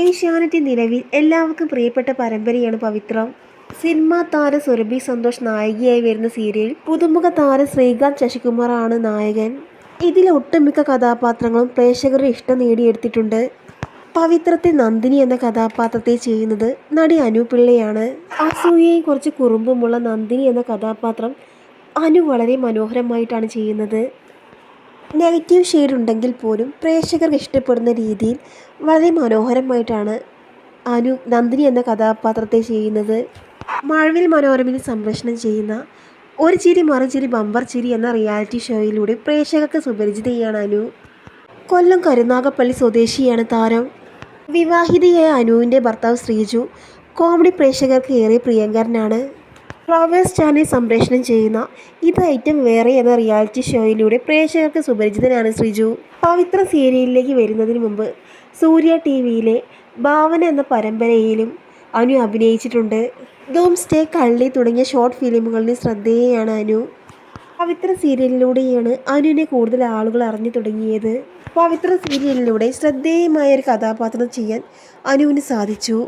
ഏഷ്യാനെറ്റ് നിലവിൽ എല്ലാവർക്കും പ്രിയപ്പെട്ട പരമ്പരയാണ് പവിത്രം. സിനിമാ താരം സുരഭി സന്തോഷ് നായികയായി വരുന്ന സീരിയൽ പുതുമുഖ താരം ശ്രീകാന്ത് ശശികുമാറാണ് നായകൻ. ഇതിലെ ഒട്ടുമിക്ക കഥാപാത്രങ്ങളും പ്രേക്ഷകരുടെ ഇഷ്ടം നേടിയെടുത്തിട്ടുണ്ട്. പവിത്രത്തെ നന്ദിനി എന്ന കഥാപാത്രത്തെ ചെയ്യുന്നത് നടി അനു പിള്ളയാണ്. അസൂയയും കുറച്ച് കുറുമ്പുമുള്ള നന്ദിനി എന്ന കഥാപാത്രം അനു വളരെ മനോഹരമായിട്ടാണ് ചെയ്യുന്നത്. നെഗറ്റീവ് ഷെയ്ഡ് ഉണ്ടെങ്കിൽ പോലും പ്രേക്ഷകർക്ക് ഇഷ്ടപ്പെടുന്ന രീതിയിൽ വളരെ മനോഹരമായിട്ടാണ് അനു നന്ദിനി എന്ന കഥാപാത്രത്തെ ചെയ്യുന്നത്. മഴവിൽ മനോരമയിൽ സംപ്രേഷണം ചെയ്യുന്ന ഒരു ചിരി മറുചിരി ബമ്പർ ചിരി എന്ന റിയാലിറ്റി ഷോയിലൂടെ പ്രേക്ഷകർക്ക് സുപരിചിതയാണ് അനു. കൊല്ലം കരുനാഗപ്പള്ളി സ്വദേശിയാണ് താരം. വിവാഹിതയായ അനുവിന്റെ ഭർത്താവ് ശ്രീജു കോമഡി പ്രേക്ഷകർക്ക് ഏറെ പ്രിയങ്കരനാണ്. ഫ്ലവേഴ്സ് ചാനൽ സംപ്രേഷണം ചെയ്യുന്ന ഇത് ഐറ്റം വേറെ എന്ന റിയാലിറ്റി ഷോയിലൂടെ പ്രേക്ഷകർക്ക് സുപരിചിതനാണ് ശ്രീജു. പവിത്ര സീരിയലിലേക്ക് വരുന്നതിന് മുമ്പ് സൂര്യ ടി വിയിലെ ഭാവന എന്ന പരമ്പരയിലും അനു അഭിനയിച്ചിട്ടുണ്ട്. ധൂം സ്റ്റേ കള്ളി തുടങ്ങിയ ഷോർട്ട് ഫിലിമുകളിൽ ശ്രദ്ധേയയാണ് അനു. പവിത്ര സീരിയലിലൂടെയാണ് അനുവിനെ കൂടുതൽ ആളുകൾ അറിഞ്ഞു തുടങ്ങിയത്. പവിത്ര സീരിയലിലൂടെ ശ്രദ്ധേയമായ ഒരു കഥാപാത്രം ചെയ്യാൻ അനുവിന് സാധിച്ചു.